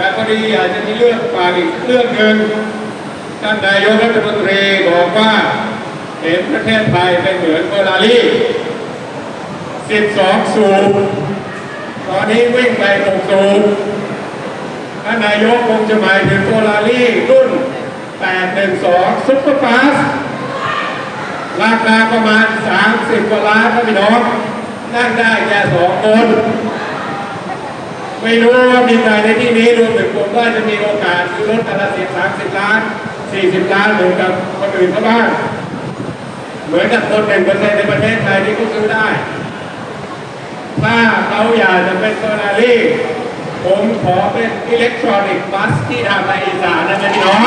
แต่พอดีอาจจะมีเรื่องฝากอีกเรื่องหนึ่งท่านนายกรัฐมนตรีบอกว่าเห็นประเทศไทยเป็นเหมือนเฟอร์รารี่ 12 สูบตอนนี้วิ่งไป6สูบท่านนายกคงจะหมายถึงเฟอร์รารี่รุ่น 812 ซุปเปอร์ฟาสราคาประมาณ 30 กว่าล้านครับพี่น้อง นั่งได้แค่สองคน ไม่รู้ว่ามีใครในที่นี้รวมถึงผมว่าจะมีโอกาสซื้อรถคันละสิบสามสิบล้านสี่สิบล้านเหมือนกับคนอื่นเขาบ้างเหมือนกับคนหนึ่งเปอร์เซ็นต์ในประเทศไทยที่เขาซื้อได้ ถ้าเขาอยากจะเป็นเฟอร์รารี่ผมขอเป็นอิเล็กทรอนิกส์บัสที่ทำในอีสานนะพี่น้อง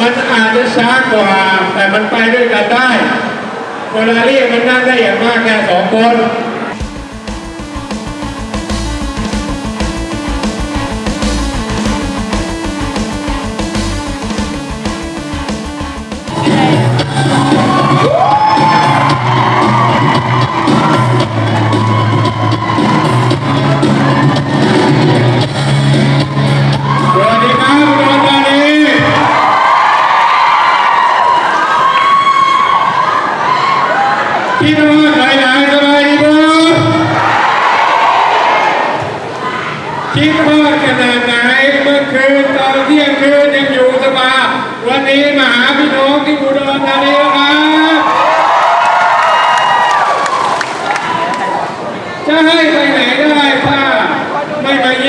มันอาจจะช้ากว่า แต่มันไปด้วยกันได้เฟอร์รารี่มันนั่งได้อย่างมากแค่สองคน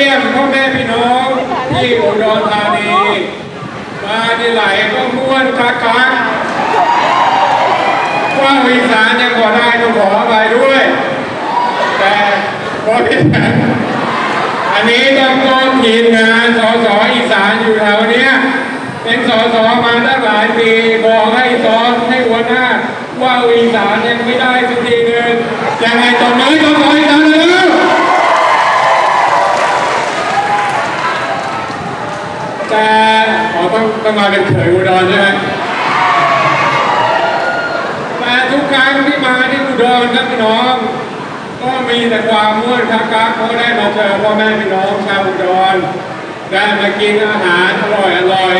ยี่ยมพ่อแม่พี่น้องที่อุดรธานีมาที่ไหลก็ม้วนคักคักว่าอีสานยังขอได้ต้องขอไปด้วย แต่พอพี่แทนอันนี้ต้องต้นทีมงานสสอีสานอยู่แถวเนี้ยเป็นสสมาตั้งหลายปีบอกให้สอนให้หัวหน้าว่าอีสานยังไม่ได้สักทีหนึ่งยังไงตอนนี้สสอีสานเลย แต่ขอ ต้องมาเป็นเขยอุดรใช่ไหมแต่ทุกครั้งที่มาที่อุดรครับพี่น้อง ก็มีแต่ความม่วนคักคักเพราะได้มาเจอพ่อแม่พี่น้องชาวอุดร ได้มากินอาหารอร่อยอร่อย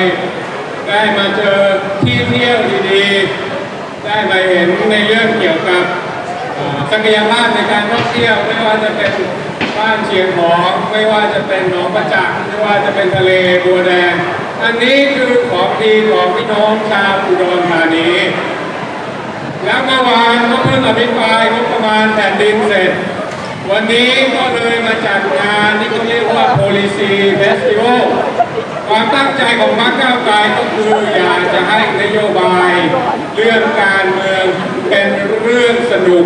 ได้มาเจอที่เที่ยวดีๆ ได้มาเห็นในเรื่องเกี่ยวกับศักยภาพในการท่องเที่ยวไม่ว่าจะเป็น บ้านเชียงของไม่ว่าจะเป็นหนองประจักษ์ไม่ว่าจะเป็นทะเลบัวแดง อันนี้คือของดีของพี่น้องชาวอุดรธานีแล้วเมื่อวานก็เพิ่งอภิปรายงบประมาณแผ่นดินเสร็จ วันนี้ก็เลยมาจัดงานที่เขาเรียกว่า Policy Festival ความตั้งใจของพรรคก้าวไกลก็คืออยากจะให้นโยบาย เรื่องการเมืองเป็นเรื่องสนุก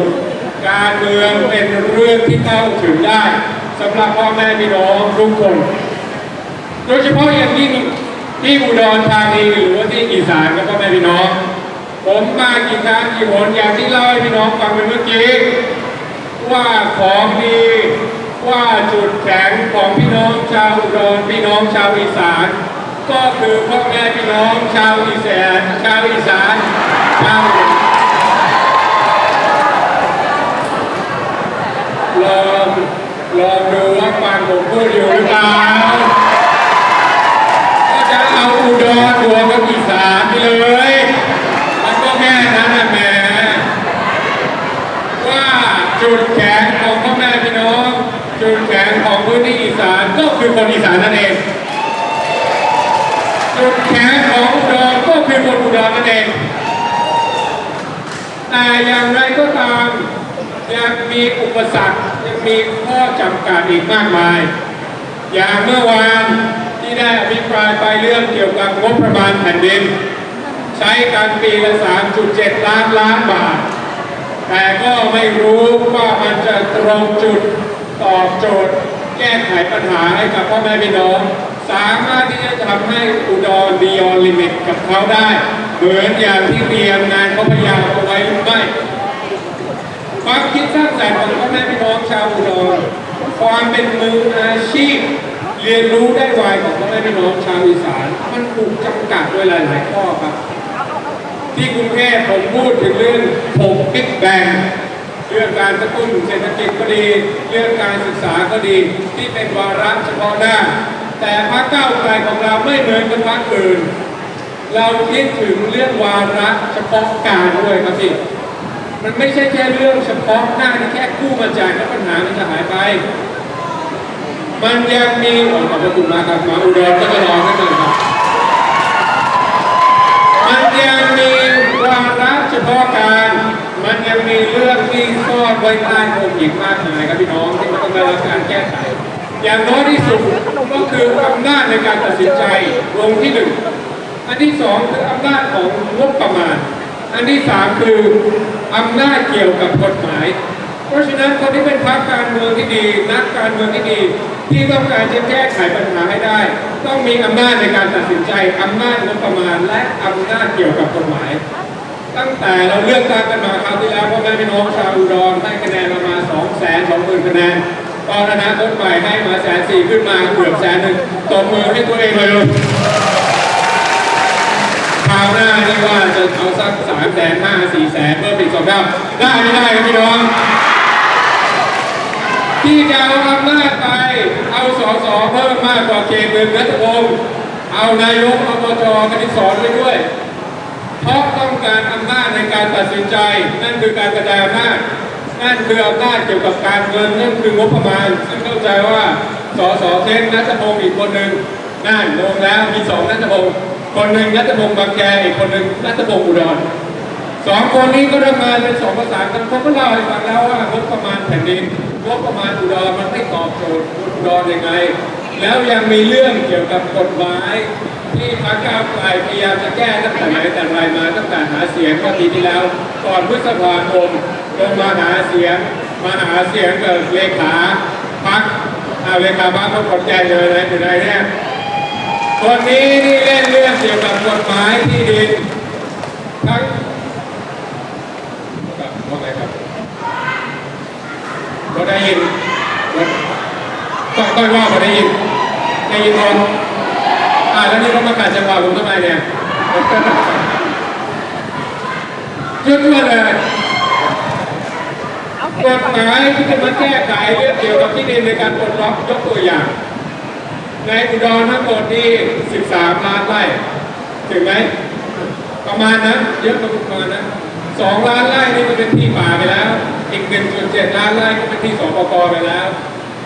การเมืองเป็นเรื่องที่เข้าถึงได้สำหรับพ่อแม่พี่น้องทุกคน โดยเฉพาะอย่างยิ่งที่อุดรธานีหรือว่าที่อีสานก็พ่อแม่พี่น้อง ผมมากี่ครั้งกี่หนอย่างที่เล่าให้พี่น้องฟังไปเมื่อกี้ว่าของดีว่าจุดแข็งของพี่น้องชาวอุดรพี่น้องชาวอีสาน ก็คือพ่อแม่พี่น้องชาวอีสานชาวอีสานชาว ลองลองดูว่าฟังผมพูดอยู่หรือเปล่าก็จะเอาอุดรรวกับอีสานไปเลย มันก็แค่นั้นนะแหม่ว่าจุดแข็งของพ่อแม่พี่น้อง จุดแข็งของพื้นที่อีสานก็คือคนอีสานนั่นเอง จุดแข็งของอุดรก็คือคนอุดรนั่นเองแต่อย่างไร ยังมีอุปสรรคยังมีข้อจำกัดอีกมากมาย อย่างเมื่อวานที่ได้อภิปรายไปเรื่องเกี่ยวกับงบประมาณแผ่นดิน ใช้กันปีละ 3.7 ล้านล้านบาท แต่ก็ไม่รู้ว่ามันจะตรงจุดตอบโจทย์ แก้ไขปัญหาให้กับพ่อแม่พี่น้อง สามารถที่จะทำให้อุดรดีออนลิมิตกับเขาได้ เหมือนอย่างที่เตรียมงานเขาพยายามเอาไว้หรือไม่ ความคิดสร้างสรรค์ของพ่อแม่พี่น้องชาวอุดรความเป็นมืออาชีพ เรียนรู้ได้ไวของพ่อแม่พี่น้องชาวอีสานมันถูกจำกัดด้วยหลายๆข้อครับ ที่กรุงเทพผมพูดถึงเรื่องผมบิ๊กแบงเรื่องการกระตุ้นเศรษฐกิจก็ดี เรื่องการศึกษาก็ดี ที่เป็นวาระเฉพาะหน้า แต่พรรคก้าวไกลของเราไม่เหมือนกับพรรคอื่น เราคิดถึงเรื่องวาระเฉพาะการด้วยครับพี่ มันไม่ใช่แค่เรื่องเฉพาะหน้าที่แค่กู้มาจ่ายแล้วปัญหามันจะหายไป มันยังมีอ้ขอบพระคุณมากครับมาอุดรก็จะรอสักหน่อยครับ มันยังมีความระเฉพาะการ มันยังมีเรื่องที่ซ่อนไว้ใต้โคมหินมากมายครับพี่น้องที่มันต้องได้รับการแก้ไข อย่างน้อยที่สุดก็คืออำนาจในการตัดสินใจวงที่หนึ่งอันที่สองคืออำนาจของงบประมาณ อันที่สามคืออำนาจเกี่ยวกับกฎหมาย เพราะฉะนั้นคนที่เป็นพรรคการเมืองที่ดี นักการเมืองที่ดี ที่ต้องการจะแก้ไขปัญหาให้ได้ ต้องมีอำนาจในการตัดสินใจอำนาจงบประมาณ และอำนาจเกี่ยวกับกฎหมาย ตั้งแต่เราเลือกตั้งกันมาคราวที่แล้วพ่อแม่พี่น้องชาวอุดรให้คะแนนเรามา2 2 0 0 0 0คะแนนตอนอนาคตใหม่ให้มาแสนสี่ขึ้นมาเกือบแสนหนึ่งตบมือให้ตัวเองเลยาวหน้านี่ว่าจะเอาสักสามแสนห้าสี่แสนเพิ่มอีกสองเท่าได้ไม่ได้ครับพี่น้องที่จะเอาอำนาจไปเอาสอสอเพิ่มมากกว่าเขตหนึ่งนัทพงศ์เอานายกอบจคณิตสอนไปด้วย เพราะต้องการอำนาจในการตัดสินใจ นั่นคือการกระจายอำนาจนั่นคืออำนาจเกี่ยวกับการเงินนั่นคืองบประมาณ ซึ่งเข้าใจว่าสสเทนนัทพงศ์อีกคนหนึ่งนั่นลงแล้วมีสองนัทพงศ์ คนหนึ่งนัทพงศ์บางแกอีกคนหนึ่งนัทพงศ์อุดรสองคนนี้ก็ทำงานเป็นสองภาษานกันเขาก็เล่าให้ฟังแล้วว่างบประมาณแผ่นดินงบประมาณอุดรมันไม่ตอบโจทย์อุดรยังไง แล้วยังมีเรื่องเกี่ยวกับกฎหมายที่พรรคก้าวไกลพยายามจะแก้ตั้งแต่ไหนแต่ไรมาตั้งแต่หาเสียงเมื่อปีที่แล้วก่อนพฤษภาคมลงมาหาเสียงมาหาเสียงกับเลขาพรรคเอาเลขาพรรคเขากดแจ้งเลยนะอยู่ไหนเนี่ย คนนี้นี่เล่นเรื่องเกี่ยวกับกฎหมายที่ดินทั้งครับว่าไงครับเราได้ยินต้องต้องว่าเราได้ยินได้ยินคนอ่าแล้วนี่เขามากัดจังหวะผมทำไมเนี่ยยุดมาเลยกฎหมายที่จะมาแก้ไขเรื่องเกี่ยวกับที่ดินในการปลดล็อกยกตัวอย่าง ในอุดรทั้งหมดที่13 ล้านไร่ถึงไหมประมาณนั้นเยอะประมาณนั้นสองล้านไร่นี่มันเป็นที่ป่าไปแล้ว อีก1.7ล้านไร่ก็เป็นที่สปกไปแล้ว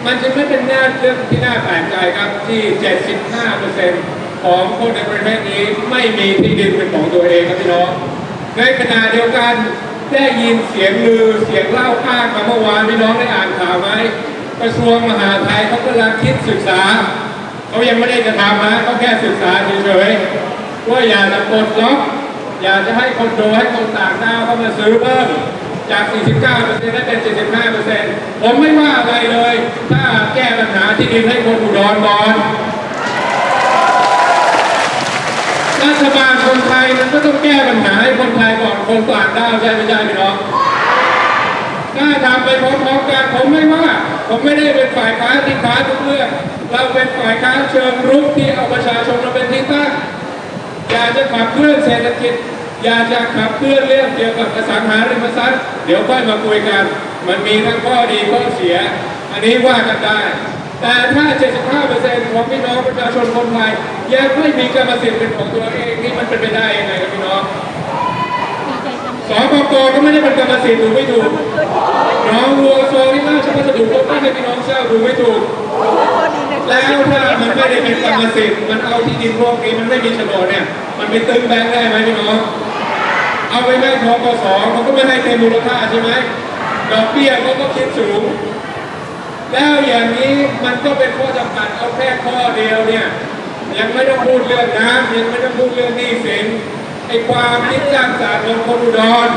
มันจะไม่เป็นหน้าเรื่องที่น่าแปลกใจครับที่ 75%ของคนในประเทศนี้ไม่มีที่ดินเป็นของตัวเองครับพี่น้อง ในขณะเดียวกันได้ยินเสียงลือเสียงเล่าอ้างมาเมื่อวานพี่น้องได้อ่านข่าวไหมกระทรวงมหาดไทยเขากำลังคิดศึกษา เขายังไม่ได้จะทำนะเขาแค่ศึกษาเฉยๆว่าอยากจะปลดล็อกอยากจะให้คนโดให้คนต่างด้าวเข้ามาซื้อเพิ่มจาก 49%ให้เป็น 75%ผมไม่ว่าอะไรเลย ถ้าแก้ปัญหาที่ดินให้คนอุดรก่อนรัฐบาลคนไทยมันก็ต้องแก้ปัญหาให้คนไทยก่อนคนต่างด้าวใช่ไม่ใช่พี่น้อง ถ้าทำไปพร้อมๆกันผมไม่ว่า ผมไม่ได้เป็นฝ่ายค้านที่ค้านทุกเรื่องเราเป็นฝ่ายค้านเชิงรุกที่เอาประชาชนมาเป็นที่ตั้งอยากจะขับเคลื่อนเศรษฐกิจอยากจะขับเคลื่อนเรื่องเกี่ยวกับอสังหาริมทรัพย์เดี๋ยวค่อยมาคุยกัน มันมีทั้งข้อดีข้อเสีย อันนี้ว่ากันได้ แต่ถ้า 75%ของพี่น้องประชาชนคนไทยยังไม่มีกรรมสิทธิ์เป็นของตัวเองนี่มันเป็นไปได้ยังไงครับพี่น้องสปกก็ไม่ได้เป็นกรรมสิทธิ์ถูกไม่ถูก น้องวัวโซที่ราชพัสดุก็ไม่ให้พี่น้องเช่าถูกไม่ถูก แล้วถ้ามันไม่ได้เป็นกรรมสิทธิ์มันเอาที่ดินพวกนี้มันไม่มีโฉนดเนี่ย มันไปตึงแบงค์ได้ไหมพี่น้อง เอาไปให้ทกสเขาก็ไม่ให้เต็มมูลค่าใช่ไหมดอกเบี้ยเขาก็คิดสูง แล้วอย่างนี้มันก็เป็นข้อจำกัดเอาแค่ข้อเดียวเนี่ยยังไม่ต้องพูดเรื่องน้ำยังไม่ต้องพูดเรื่องหนี้สินไอ้ความคิดสร้างสรรค์ของคนอุดร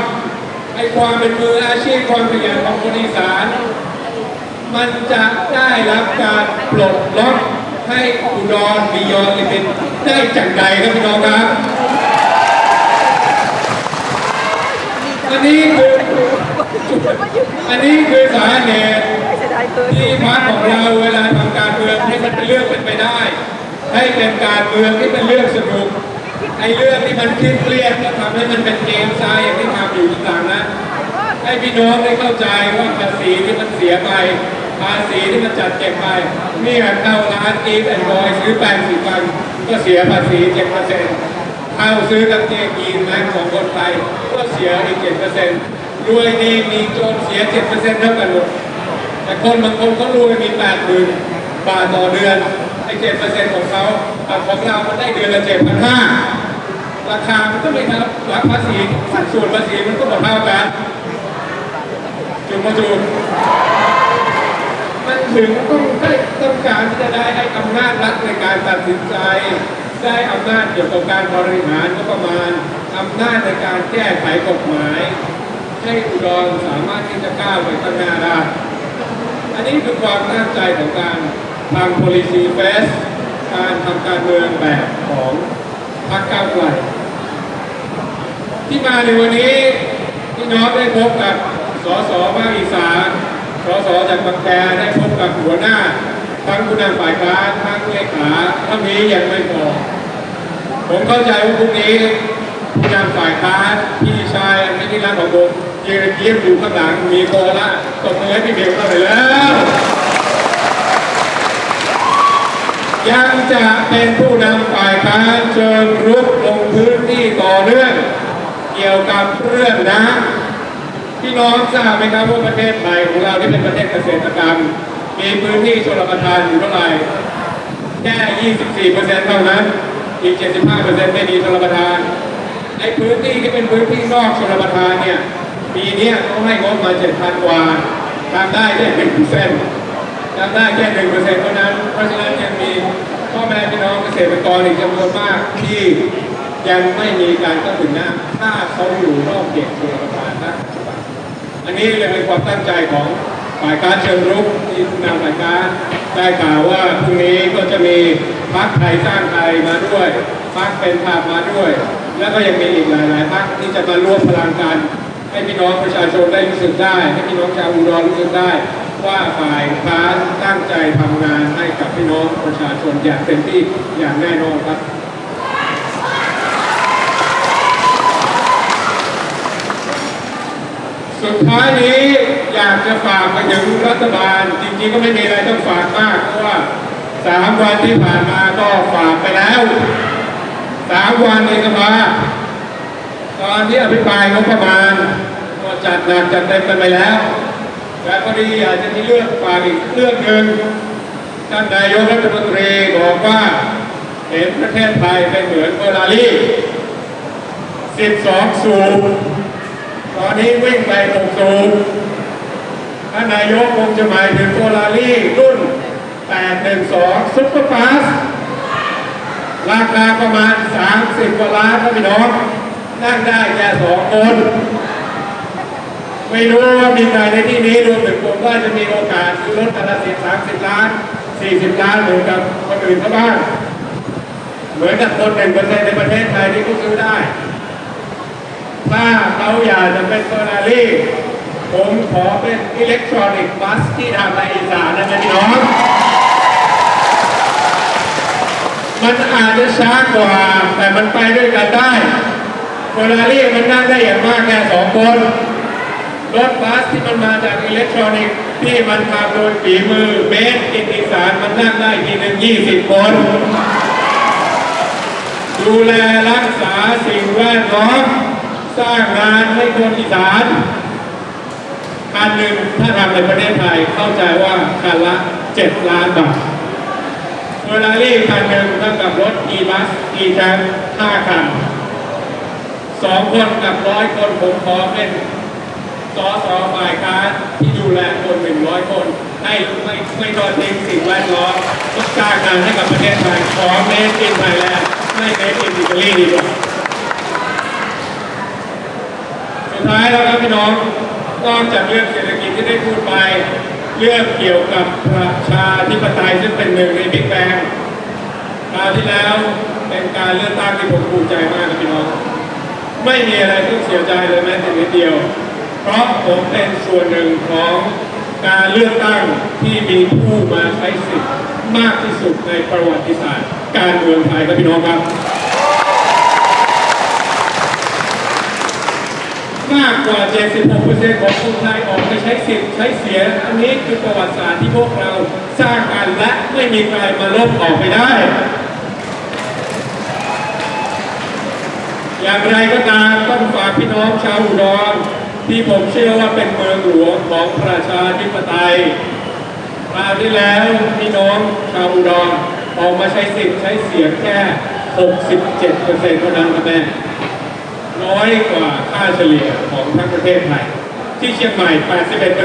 ไอ้ความเป็นมืออาชีพความขยันของคนอีสานมันจะได้รับการปลดล็อกให้อุดรมียอนลิมิตได้จากใดครับพี่น้องครับอันนี้คืออันนี้คือสาเหตุที่พรรคของเราเวลาทำการเมืองให้มันเป็นเรื่องเป็นไปได้ ให้เป็นการเมืองที่เป็นเรื่องสนุก ไอ้เรื่องที่มันเครียดเครียดก็ทำให้มันเป็นเกมไซด์อย่างที่ทำอยู่ต่างๆนะให้พี่น้องได้เข้าใจว่าภาษีที่มันเสียไป ภาษีที่มันจัดเก็บไปนี่เข้าร้านอีฟแอนด์บอยซื้อแปรงสีฟันก็เสียภาษีเจ็ดเปอร์เซ็นต์เข้าซื้อกางเกงยีนแม็กของคนไทยก็เสียอีกเจ็ดเปอร์เซ็นต์รวยดีมีจนเสียเจ็ดเปอร์เซ็นต์เท่ากันหมดแต่คนบางคนเขารวยมีแปดหมื่นบาทต่อเดือน ไอ้เจ็ดเปอร์เซ็นต์ของเขาแต่ของเรามันได้เดือนละเจ็ดพันห้าราคา มันก็ไม่ท่ารับภาษีสัดส่วนภาษีมันก็หมดเท่ากันจุดมาจุดมันถึงต้องได้ต้องการที่จะได้ให้อำนาจรัฐในการตัดสินใจ ได้อำนาจเกี่ยวกับการบริหารงบประมาณอำนาจในการแก้ไขกฎหมาย ให้อุดรสามารถที่จะก้าวไปข้างหน้าได้อันนี้คือความตั้งใจของการ ทำ policy fest การทำการเมืองแบบของพรรคก้าวไกลที่มาในวันนี้พี่น้องได้พบกับสสภาคอีสานสสจากบางแคได้พบกับหัวหน้าทั้งผู้นำฝ่ายค้านทั้งเลขาท่านี้ยังไม่พอผมเข้าใจว่าพรุ่งนี้ผู้นำฝ่ายค้านพี่ชายอันนี้ที่รักของผมยืนเยี่ยมอยู่ข้างหลังมีโคละตบมือให้พี่เบลเข้าไปแล้ว ยังจะเป็นผู้นำฝ่ายค้านเชิงรุกลงพื้นที่ต่อเนื่องเกี่ยวกับเรื่องน้ำพี่น้องทราบไหมครับว่าประเทศไทยของเราที่เป็นประเทศเกษตรกรรม มีพื้นที่ชลประทานอยู่เท่าไหร่แค่ 24%เท่านั้น อีก 75%ไม่มีชลประทานในพื้นที่ที่เป็นพื้นที่นอกชลประทานเนี่ยปีนี้เขาให้งบมา7,000กว่าทำได้แค่1%ทำได้แค่1%เท่านั้นเพราะฉะนั้นยังมีพ่อ แม่พี่น้องเกษตรกรอีกจำนวนมากที่ยังไม่มีการเข้าถึงน้ำถ้าเขาอยู่นอกเขตชลประทานนะปับอันนี้เลยเป็นความตั้งใจของฝ่ายการเชิงรุกที่นำฝ่ายการได้กล่าวว่าพรุ่งนี้ก็จะมีพรรคไทยสร้างไทยมาด้วยพรรคเป็นธรรมมาด้วย แล้วก็ยังมีอีกหลาย ๆพรรคที่จะมาร่วมพลังกันให้พี่น้องประชาชนได้รู้สึกได้ ให้พี่น้องชาวอุดรรู้สึกได้ ว่าฝ่ายค้านตั้งใจทำงานให้กับพี่น้องประชาชนอย่างเต็มที่อย่างแน่นอนครับสุดท้ายนี้อยากจะฝากไปถึงรัฐบาล จริงๆก็ไม่มีอะไรต้องฝากมากเพราะว่าสามวันที่ผ่านมาก็ฝากไปแล้วสามวันในสภาตอนที่อภิปรายงบประมาณก็จัดหนักจัดเต็มกันไปแล้ว แต่พอดีอากจะมีเรื่องฝากอีกเรื่องหนึ่งท่านนายกรัฐมนตรีบอกว่าเห็นประเทศไทยเป็นเหมือนเฟอร์รารี่ 12 สูบ ตอนนี้วิ่งไปหกสูบท่านนายกคงจะหมายถึงโฟลารี่รุ่น 812 ซุปเปอร์ฟาสราคาประมาณ 30 กว่าล้านครับพี่น้อง นั่งได้แค่สองคน ไม่รู้ว่ามีใครในที่นี้รวมถึงผมว่าจะมีโอกาสซื้อรถคันละสิบสามสิบล้าน40ล้านเหมือนกับคนอื่นเขาบ้างเหมือนกับคนหนึ่งเปอร์เซ็นต์ในประเทศไทยที่เขาซื้อได้ ถ้าเขาอยากจะเป็นเฟอร์รารี่ผมขอเป็นอิเล็กทรอนิกส์บัสที่ทำในอีสานนะพี่น้อง มันอาจจะช้ากว่า แต่มันไปด้วยกันได้เฟอร์รารี่มันนั่งได้อย่างมากแค่สองคน รถบัสที่มันมาจากอิเล็กทรอนิกส์ที่มันทำโดยฝีมือเบสอินอีสานมันนั่งได้ทีหนึ่งยี่สิบคนดูแลรักษาสิ่งแวดล้อมสร้างงานให้คนอีสานคันหนึ่งถ้าทำในประเทศไทยเข้าใจว่าคันละ7ล้านบาทเฟอร์รารี่คันหนึ่งเท่ากับรถ e บัส e แทน5คันสองคนกับร้อยคนผมขอเป็น สอสอฝ่ายการที่ดูแลคนหนึ่งร้อยคน ให้ไม่ไม่ทอดทิ้งสิ่งแวดล้อมต้องสร้างงานให้กับประเทศไทยขอเมดอินไทยแลนด์ไม่เมดอินอิตาลีดีกว่าสุดท้ายแล้วครับพี่น้องนอกจากเรื่องเศรษฐกิจที่ได้พูดไป เรื่องเกี่ยวกับประชาธิปไตยซึ่งเป็นหนึ่งในบิ๊กแบงคราวที่แล้วเป็นการเลือกตั้งที่ผมภูมิใจมากครับพี่น้อง ไม่มีอะไรต้องเสียใจเลยแม้แต่นิดเดียว เพราะผมเป็นส่วนหนึ่งของการเลือกตั้งที่มีผู้มาใช้สิทธิ์มากที่สุดในประวัติศาสตร์ การเมืองไทยครับพี่น้องครับมากกว่ากว่า 76%ของคนไทยออกไปใช้สิทธิ์ใช้เสียงอันนี้คือประวัติศาสตร์ที่พวกเราสร้างกันและไม่มีใครมาลบออกไปได้ อย่างไรก็ตามต้องฝากพี่น้องชาวอุดร ที่ผมเชื่อว่าเป็นเมืองหลวงของประชาธิปไตยคราวที่แล้วพี่น้องชาวอุดรออกมาใช้สิทธิ์ใช้เสียงแค่ 67%เซ็นต์เท่านั้นครับแม่น้อยกว่าค่าเฉลี่ยของทั้งประเทศไทยที่เชียงใหม่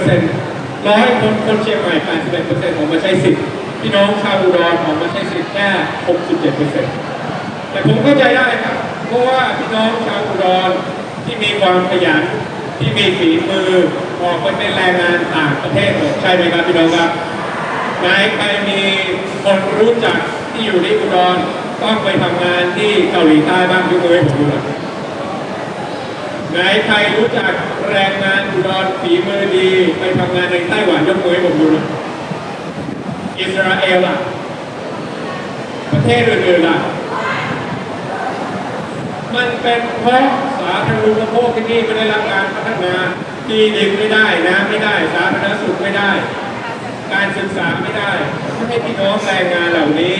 81%ร้อยคนคนเชียงใหม่ 81%อร์เซ็นต์ออกมาใช้สิทธิ์พี่น้องชาวอุดรออกมาใช้สิทธิ์แค่ 67%แต่ผมเข้าใจได้ครับเพราะว่าพี่น้องชาวอุดรที่มีความขยัน ที่มีฝีมือออกไปเป็นแรงงานต่างประเทศใช่ไหมครับพี่น้องครับไหนใครมีคนรู้จักที่อยู่ที่อุดรต้องไปทำงานที่เกาหลีใต้บ้างยกมือให้ผมดูหน่อยไหนใครรู้จักแรงงานอุดรฝีมือดี ไปทำงานในไต้หวันยกมือให้ผมดูหน่อยอิสราเอลล่ะ ประเทศอื่นๆล่ะ มันเป็นเพราะาธารณูปโภคที่นี่ไม่ได้รับการพัฒนาที่ดินไม่ได้น้ำไม่ได้สาธารณสุขไม่ได้ การศึกษาไม่ได้ทำให้พี่น้องแรงงานเหล่านี้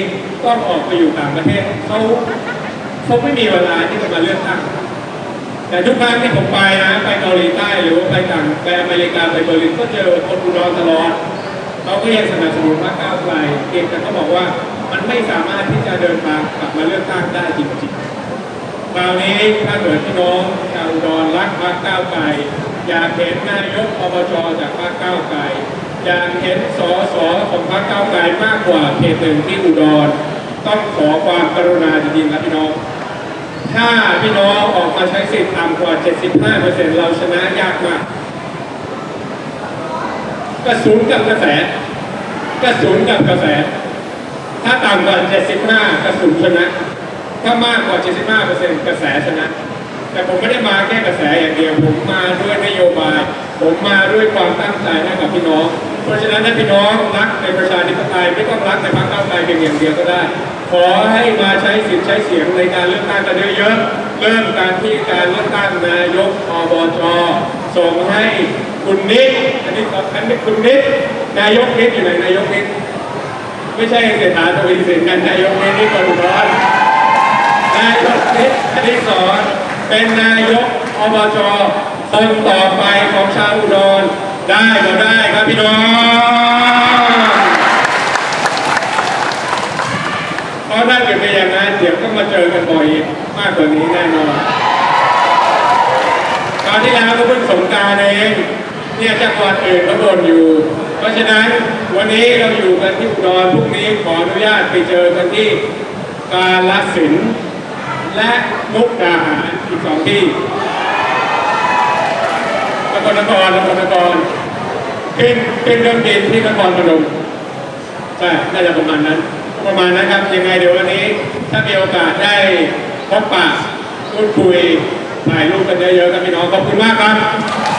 ต้องออกไปอยู่ต่างประเทศเขาเขาไม่มีเวลาที่จะมาเลือกตั้งแต่ทุกครั้งที่ผมไปนะไปเกาหลีใต้หรือว่าไปต่างไปอเมริกาไปเบอร์ลินก็เจอคนอุดรตลอดเขาก็ยังสนับสนุนพรรคก้าวไกลเพียงแต่เขาบอกว่ามันไม่สามารถที่จะเดินทางกลับมาเลือกตั้งได้จริง คราวนี้ถ้าเกิดพี่น้องชาวอุดรรักพรรคก้าวไกลอยากเห็นนายกอบจจากพรรคก้าวไกลอยากเห็นสสของพรรคก้าวไกลมากกว่าเขตหนึ่งที่อุดร ต้องขอความกรุณาจริงๆครับพี่น้อง ถ้าพี่น้องออกมาใช้สิทธิ์ต่ำกว่า 75%เราชนะยากมากกระสุนกับกระแสกระสุนกับกระแส ถ้าต่ำกว่า 75 กระสุนชนะ ถ้ามากกว่า 75%กระแสชนะ แต่ผมไม่ได้มาแค่กระแสอย่างเดียว ผมมาด้วยนโยบาย ผมมาด้วยความตั้งใจให้กับพี่น้อง เพราะฉะนั้นถ้าพี่น้องรักในประชาธิปไตยไม่ต้องรักในพรรคก้าวไกลเพียงอย่างเดียวก็ได้ ขอให้มาใช้สิทธิ์ใช้เสียงในการเลือกตั้งกันเยอะๆ เริ่มการที่การเลือกตั้งนายกอบจส่งให้คุณนิดอันนี้สำคัญเป็นคุณนิดนายกนิดอยู่ไหนนายกนิดไม่ใช่เศรษฐาทวีสินกันนายกนิดนี่คนอุดรน นายกนิดอดิศรเป็นนายกอบจคนต่อไปของชาวอุดรได้ก็ได้ครับพี่น้องเพราะถ้าเกิดเป็นอย่างนั้นเดี๋ยวก็มาเจอกันบ่อยมากกว่านี้แน่นอนคราวที่แล้วก็เพิ่งสงการเองเนี่ยจังหวัดอื่นก็โดนอยู่ เพราะฉะนั้นวันนี้เราอยู่กันที่อุดรพรุ่งนี้ขออนุญาตไปเจอกันที่กาลสิน และมุกดาหารอีกสองที่นครนครนครนครเป็นเป็นเรื่องเด่นที่นครพนมใช่น่าจะประมาณนั้น ประมาณนั้นครับยังไงเดี๋ยววันนี้ ถ้ามีโอกาสได้พบปะพูดคุยถ่ายรูปกันเยอะๆครับพี่น้องขอบคุณมากครับ